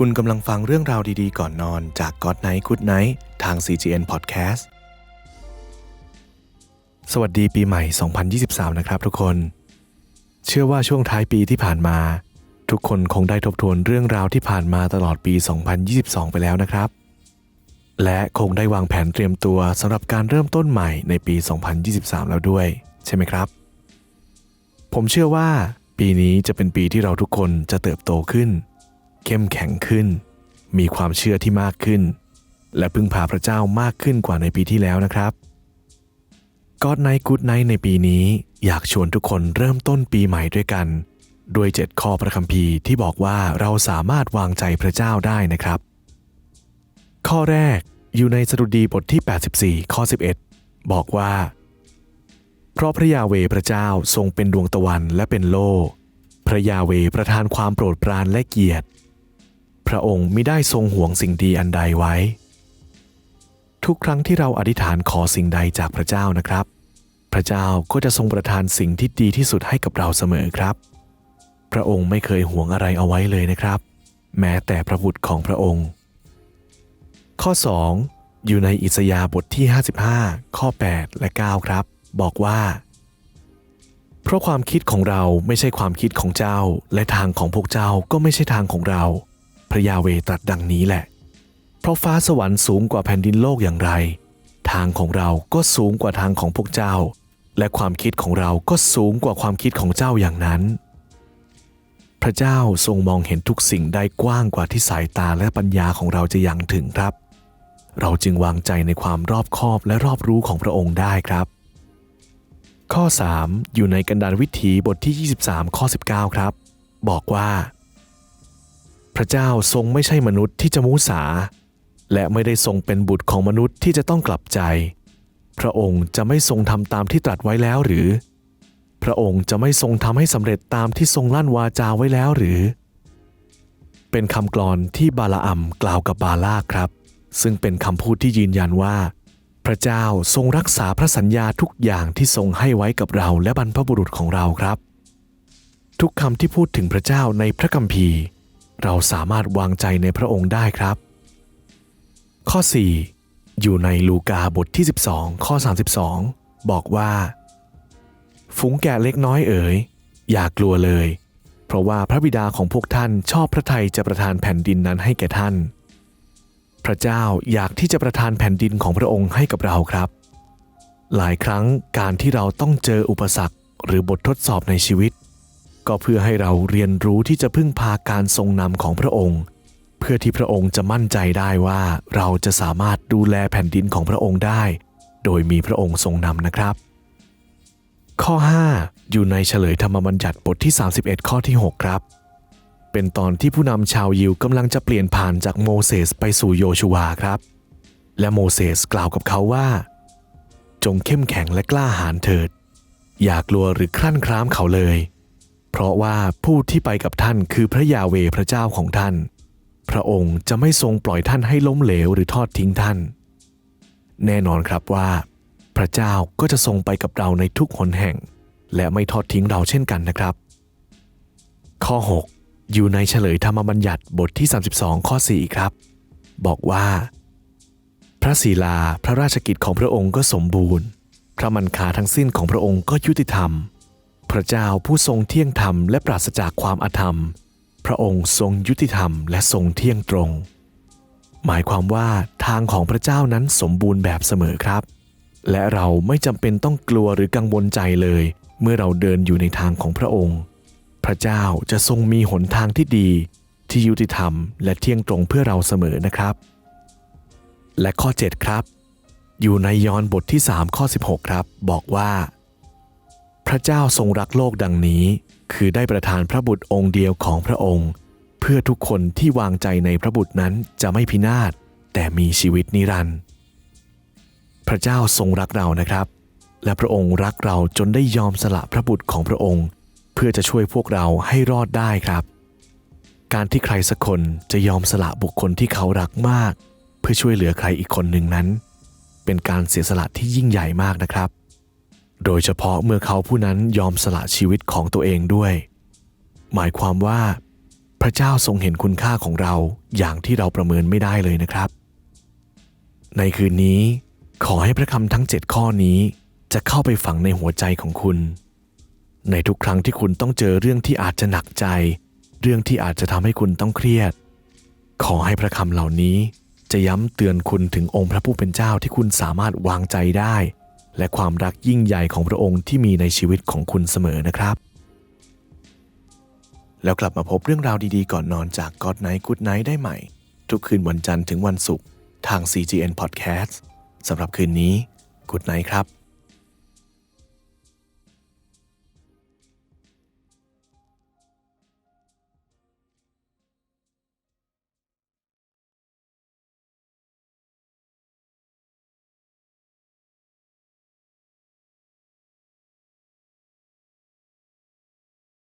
คุณกำลังฟังเรื่องราวดีๆ ก่อนนอนจาก God Night Good Night ทาง CGN Podcast สวัสดีปีใหม่ 2023 นะครับทุกคน เชื่อว่าช่วงท้ายปีที่ผ่านมา ทุกคนคงได้ทบทวนเรื่องราวที่ผ่านมาตลอดปี 2022 ไปแล้วนะครับ และคงได้วางแผนเตรียมตัวสำหรับการเริ่มต้นใหม่ในปี 2023 แล้วด้วย ใช่ไหมครับ ผมเชื่อว่า ปีนี้จะเป็นปีที่เราทุกคนจะเติบโตขึ้น เข้มแข็งขึ้น มีความเชื่อที่มากขึ้น และพึ่งพาพระเจ้ามากขึ้นกว่าในปีที่แล้วนะครับก็ไนกูดไนในปีนี้อยากชวนทุกคนเริ่มต้นปีใหม่ด้วยกัน ด้วยเจ็ดข้อพระคัมภีร์ที่บอกว่าเราสามารถวางใจพระเจ้าได้นะครับ ข้อแรกอยู่ในสดุดีบทที่ 84 ข้อ 11 บอกว่า เพราะพระยาเวพระเจ้าทรงเป็นดวงตะวันและเป็นโล พระยาเวประทานความโปรดปรานและเกียรติ พระองค์มิได้ทรงห่วงสิ่งดีอันใดไว้ ทุกครั้งที่เราอธิษฐานขอสิ่งใดจากพระเจ้านะครับ พระเจ้าก็จะทรงประทานสิ่งที่ดีที่สุดให้กับเราเสมอครับ พระองค์ไม่เคยห่วงอะไรเอาไว้เลยนะครับ แม้แต่พระบุตรของพระองค์ ข้อ 2 อยู่ในอิสยาห์บทที่ 55 ข้อ 8 และ 9 ครับ บอกว่าเพราะความคิดของเราไม่ใช่ความคิดของเจ้า และทางของพวกเจ้าก็ไม่ใช่ทางของเรา ระยาเวตรัสดังนี้แหละ เพราะฟ้าสวรรค์สูงกว่าแผ่นดินโลกอย่างไร ทางของเราก็สูงกว่าทางของพวกเจ้า และความคิดของเราก็สูงกว่าความคิดของเจ้าอย่างนั้น พระเจ้าทรงมองเห็นทุกสิ่งได้กว้างกว่าที่สายตาและปัญญาของเราจะยังถึงครับ เราจึงวางใจในความรอบคอบและรอบรู้ของพระองค์ได้ครับ ข้อ 3 อยู่ในกันดารวิถีบทที่ 23 ข้อ 19 ครับ บอกว่า พระเจ้าทรงไม่ใช่มนุษย์ที่จะมูสา และไม่ได้ทรงเป็นบุตรของมนุษย์ที่จะต้องกลับใจ พระองค์จะไม่ทรงทำตามที่ตรัสไว้แล้วหรือ พระองค์จะไม่ทรงทำให้สำเร็จตามที่ทรงลั่นวาจาไว้แล้วหรือ เป็นคำกลอนที่บาลาอัมกล่าวกับบาลาครับ ซึ่งเป็นคำพูดที่ยืนยันว่า พระเจ้าทรงรักษาพระสัญญาทุกอย่างที่ทรงให้ไว้กับเราและบรรพบุรุษของเราครับ ทุกคำที่พูดถึงพระเจ้าในพระคัมภีร์ เราสามารถวางใจในพระองค์ได้ครับ ข้อ 4 อยู่ในลูกาบทที่ 12 ข้อ 32 บอกว่า ฝูงแกะเล็กน้อยเอ๋ย อย่ากลัวเลย เพราะว่าพระบิดาของพวกท่านชอบพระทัยจะประทานแผ่นดินนั้นให้แก่ท่าน พระเจ้าอยากที่จะประทานแผ่นดินของพระองค์ให้กับเราครับ หลายครั้งการที่เราต้องเจออุปสรรคหรือบททดสอบในชีวิต ก็เพื่อให้เราเรียนรู้ที่จะพึ่งพาการทรงนำของพระองค์ เพื่อที่พระองค์จะมั่นใจได้ว่าเราจะสามารถดูแลแผ่นดินของพระองค์ได้ โดยมีพระองค์ทรงนำนะครับ ข้อ 5 อยู่ในเฉลยธรรมบัญญัติบทที่ 31 ข้อที่ 6 ครับ เป็นตอนที่ผู้นำชาวยิวกำลังจะเปลี่ยนผ่านจากโมเสสไปสู่โยชูวาครับ และโมเสสกล่าวกับเขาว่า จงเข้มแข็งและกล้าหาญเถิด อย่ากลัวหรือคลั่นคล้ามเขาเลย เพราะว่าผู้ที่ไปกับท่านคือพระยาเวพระเจ้าของท่าน พระองค์จะไม่ทรงปล่อยท่านให้ล้มเหลวหรือทอดทิ้งท่าน แน่นอนครับว่า พระเจ้าก็จะทรงไปกับเราในทุกหนแห่ง และไม่ทอดทิ้งเราเช่นกันนะครับ ข้อ 6 อยู่ในเฉลยธรรมบัญญัติบทที่ 32 ข้อ 4 ครับ บอกว่า พระศีลาพระราชกิจของพระองค์ก็สมบูรณ์ พระมันคาทั้งสิ้นของพระองค์ก็ยุติธรรม พระเจ้าผู้ทรงเที่ยงธรรมและปราศจากความอาธรรม พระองค์ทรงยุติธรรมและทรงเที่ยงตรง หมายความว่าทางของพระเจ้านั้นสมบูรณ์แบบเสมอครับ และเราไม่จำเป็นต้องกลัวหรือกังวลใจเลย เมื่อเราเดินอยู่ในทางของพระองค์ พระเจ้าจะทรงมีหนทางที่ดี ที่ยุติธรรมและเที่ยงตรงเพื่อเราเสมอนะครับ และข้อ 7 ครับ อยู่ในยอห์นบทที่ 3 ข้อ 16 ครับ บอกว่า ระเจ้าทรงรักโลกดังนี้ คือได้ประทานพระบุตรองค์เดียวของพระองค์ เพื่อทุกคนที่วางใจในพระบุตรนั้นจะไม่พินาศแต่มีชีวิตนิรันดร์พระเจ้าทรงรักเรานะครับ และพระองค์รักเราจนได้ยอมสละพระบุตรของพระองค์ เพื่อจะช่วยพวกเราให้รอดได้ครับ การที่ใครสักคนจะยอมสละบุคคลที่เขารักมาก เพื่อช่วยเหลือใครอีกคนหนึ่งนั้น เป็นการเสียสละที่ยิ่งใหญ่มากนะครับ โดยเฉพาะเมื่อเขาผู้นั้นยอมสละชีวิตของตัวเองด้วย หมายความว่า พระเจ้าทรงเห็นคุณค่าของเราอย่างที่เราประเมินไม่ได้เลยนะครับ ในคืนนี้ ขอให้พระคำทั้ง 7 ข้อนี้จะเข้าไปฝังในหัวใจของคุณ ในทุกครั้งที่คุณต้องเจอเรื่องที่อาจจะหนักใจ เรื่องที่อาจจะทำให้คุณต้องเครียด ขอให้พระคำเหล่านี้จะย้ำเตือนคุณถึงองค์พระผู้เป็นเจ้าที่คุณสามารถวางใจได้ และความรักยิ่งใหญ่ของพระองค์ที่มีในชีวิตของคุณเสมอนะครับ แล้วกลับมาพบเรื่องราวดีๆ ก่อนนอนจาก God Night Good Night ได้ใหม่ ทุกคืนวันจันทร์ถึงวันศุกร์ทาง CGN Podcast สำหรับคืนนี้ Good Night ครับ